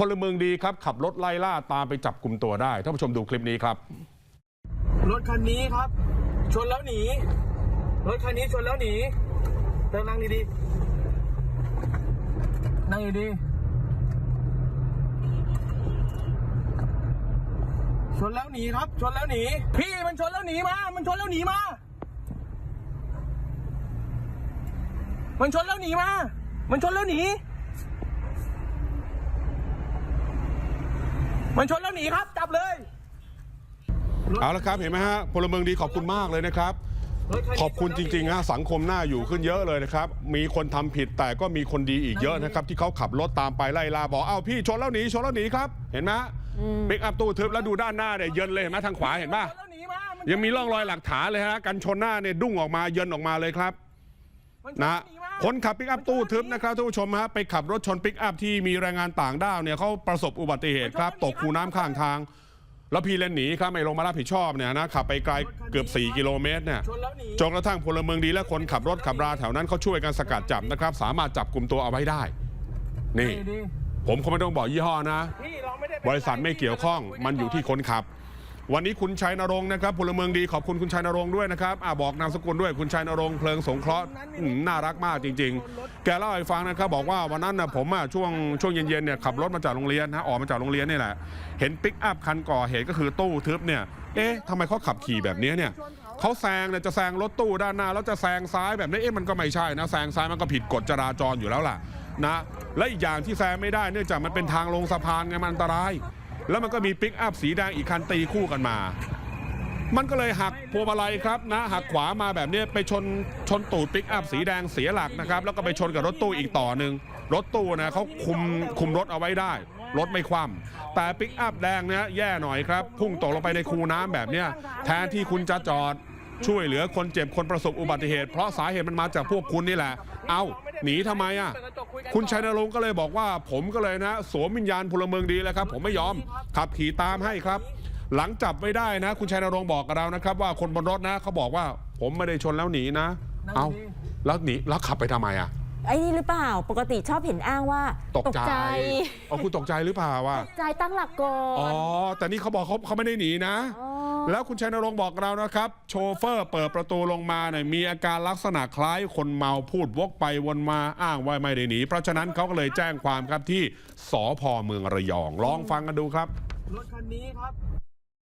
พลเมืองดีครับ ขับรถไล่ล่าตามไปจับกลุ่มตัวได้ท่านผู้ชมดูคลิปนี้ครับ รถคันนี้ครับ ชนแล้วหนี รถคันนี้ชนแล้วหนีเดินนั่งดีๆนั่งดีๆชนแล้วหนีครับ ชนแล้วหนี พี่มันชนแล้วหนีมา มันชนแล้วหนีมา มันชนแล้วหนีมา มันชนแล้วหนี มันชนแล้วหนีครับ จับเลย เอาละครับเห็นไหมฮะพลเมืองดีขอบคุณมากเลยนะครับ ขอบคุณจริงๆฮะสังคมน่าอยู่ขึ้นเยอะเลยนะครับ มีคนทำผิดแต่ก็มีคนดีอีกเยอะนะครับ ที่เขาขับรถตามไปไล่ล่าบอกเอ้าพี่ชนแล้วหนีชนแล้วหนีครับ เห็นไหมปิกอัพตู้ทึบแล้วดูด้านหน้าเนี่ยเยินเลยเห็นไหมทางขวาเห็นปะชแล้วหนีมามันยังมีร่องรอยหลักฐานเลยฮะกันชนหน้าเนี่ยดุ้งออกมาเยินออกมาเลยครับมันชนนะแล้วหนีมา คนขับปิกอัพตู้ทึบนะครับท่านผู้ชมฮะไปขับรถชนปิกอัพที่มีแรงงานต่างด้าวเนี่ยเขาประสบอุบัติเหตุครับตกคูน้ำข้างทาง แล้วพี่เลนหนีครับไม่ลงมารับผิดชอบเนี่ยนะขับไปไกลเกือบ 4 กิโลเมตรเนี่ยชนแล้วหนีจนกระทั่งพลเมืองดีและคนขับรถขับราแถวนั้นเขาช่วยกันสกัดจับนะครับ สามารถจับกลุ่มตัวเอาไว้ได้ นี่ดีผมคงไม่ต้องบอกยี่ห้อนะๆพี่เราไม่ได้เป็นบริษัทไม่เกี่ยวข้องมันอยู่ที่คนขับ วันนี้คุณชัยนรงค์นะครับพลเมืองดีขอบคุณคุณชัยนรงค์ด้วยนะครับอ่าบอกนามสกุลด้วยคุณชัยนรงค์เพลิงสงเคราะห์อืมน่ารักมากจริง ๆ แกเล่าให้ฟังนะครับบอกว่าวันนั้นนะผมอะช่วงช่วงเย็นๆเนี่ยขับรถมาจากโรงเรียนนะออกมาจากโรงเรียนนี่แหละเห็นปิกอัพคันก่อเหตุก็คือตู้ทึบเนี่ยเอ๊ะทำไมเขาขับขี่แบบนี้เนี่ยเขาแซงเนี่ยจะแซงรถตู้ด้านหน้าแล้วจะแซงซ้ายแบบนี้เอ๊ะมันก็ไม่ใช่นะแซงซ้ายมันก็ผิดกฎจราจรอยู่แล้วล่ะนะและอีกอย่างที่แซงไม่ได้เนื่องจากมันเป็นทางลงสะพานไงมันอันตราย แล้วมันก็มีปิกอัพสีแดงอีกคันตีคู่กันมา มันก็เลยหักพวงมาลัยครับนะหักขวามาแบบนี้ไปชนชนตูดปิกอัพสีแดงเสียหลักนะครับแล้วก็ไปชนกับรถตู้อีกต่อหนึ่งรถตู้นะเขาคุมคุมรถเอาไว้ได้ รถไม่คว่ำแต่ปิกอัพแดงเนี่ยแย่หน่อยครับ พุ่งตกลงไปในคูน้ำแบบเนี้ยแทนที่คุณจะจอดช่วยเหลือคนเจ็บคนประสบอุบัติเหตุเพราะสาเหตุมันมาจากพวกคุณนี่แหละ เอาหนีทำไมอะเปิดกระ คุยกันคุณชัยนรงค์ก็เลยบอกว่า ผมก็เลยนะสวมวิญญาณพลเมืองดีแล้วครับ ผมไม่ยอมขับขี่ตามให้ครับ หลังจับไม่ได้นะ คุณชัยนรงค์บอกกับเรานะครับ ว่าคนบนรถนะเขาบอกว่า ผมไม่ได้ชนแล้วหนีนะ เอาแล้วหนีแล้วขับไปทำไมอะไอ้นี่หรือเปล่า ปกติชอบเห็นอ้างว่าตกใจเอาคุณตกใจหรือเปล่าว่ะตกใจตั้งหลักก่อนอ๋อแต่นี่เขาบอกเขาเขาไม่ได้หนีนะอ๋อ แล้วคุณชัยนรงค์บอกเรานะครับ โชเฟอร์เปิดประตูลงมาเนี่ยมีอาการลักษณะคล้ายคนเมาพูดวกไปวนมาอ้างว่าไม่ได้หนี เพราะฉะนั้นเขาก็เลยแจ้งความครับที่สพเมืองระยอง ลองฟังกันดูครับ รถคันนี้ครับ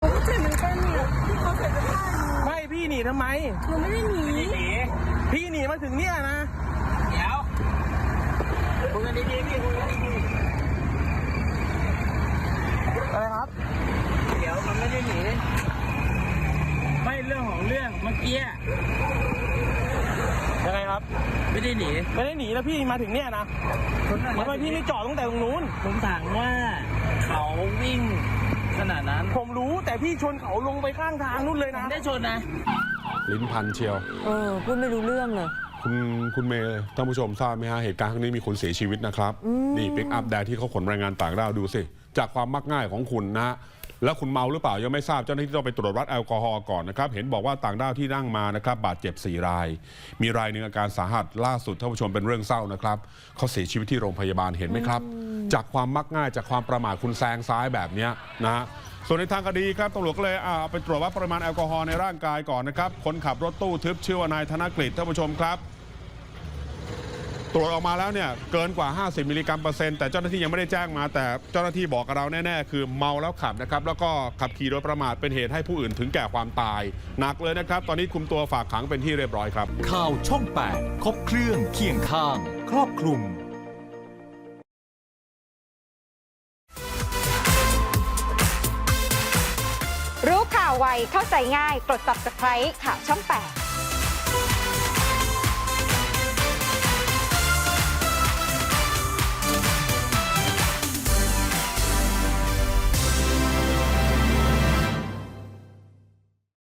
ผมก็เจ็บเหมือนกันเนี่ยพี่เขาใส่เสื้อผ้าหนูไม่พี่หนีทำไม หนูไม่ได้หนีพี่หนีมาถึงเนี่ยนะ เดี๋ยวคุยกันดีๆพี่คุยกันดีๆอะไรครับ เดี๋ยวมันไม่ได้หนี ไม่เรื่องของเรื่องเมื่อกี้ยัง ไงครับไม่ได้หนี ไม่ได้หนีแล้วพี่มาถึงเนี่ยนะทำไมพี่ไม่จอดตั้งแต่ตรงนู้น ผมถามว่าเขาวิ่งขนาดนั้น ผมรู้แต่พี่ชนเขาลงไปข้างทางนู่นเลยผมนะไม่ได้ชนนะ ลิ้นพันเชียว เออพูดไม่รู้เรื่องเลย คุณคุณเมย์ท่านผู้ชมทราบไหมฮะเหตุการณ์ครั้งนี้มีคนเสียชีวิตนะครับ นี่ปิกอัพแดงที่เขาขนแรงงานต่างด้าวดูสิ จากความมักง่ายของคุณนะ แล้วคุณเมาหรือเปล่ายังไม่ทราบเจ้าหน้าที่ต้องไปตรวจวัดแอลกอฮอล์ก่อนนะครับ เห็นบอกว่าต่างด้าวที่นั่งมานะครับบาดเจ็บ 4 ราย มีรายหนึ่งอาการสาหัสล่าสุดท่านผู้ชมเป็นเรื่องเศร้านะครับเขาเสียชีวิตที่โรงพยาบาลเห็นไหมครับ จากความมักง่ายจากความประมาทคุณแซงซ้ายแบบเนี้ยนะฮะส่วนในทางคดีครับตำรวจก็เลยอ่าเอาไปตรวจวัดปริมาณแอลกอฮอล์ในร่างกายก่อนนะครับคนขับรถตู้ทึบชื่อว่านายธนกฤษท่านผู้ชมครับ ตรวจออกมาแล้วเนี่ยเกินกว่า 50 มิลลิกรัมเปอร์เซ็นต์แต่เจ้าหน้าที่ยังไม่ได้แจ้งมา แต่เจ้าหน้าที่บอกกับเราแน่ ๆ คือเมาแล้วขับนะครับ แล้วก็ขับขี่โดยประมาทเป็นเหตุให้ผู้อื่นถึงแก่ความตาย หนักเลยนะครับ ตอนนี้คุมตัวฝากขังเป็นที่เรียบร้อยครับ ข่าวช่อง 8 ครบเครื่องเคียงข้าง ครอบคลุมรู้ข่าวไวเข้าใจง่ายกด subscribe ข่าวช่อง 8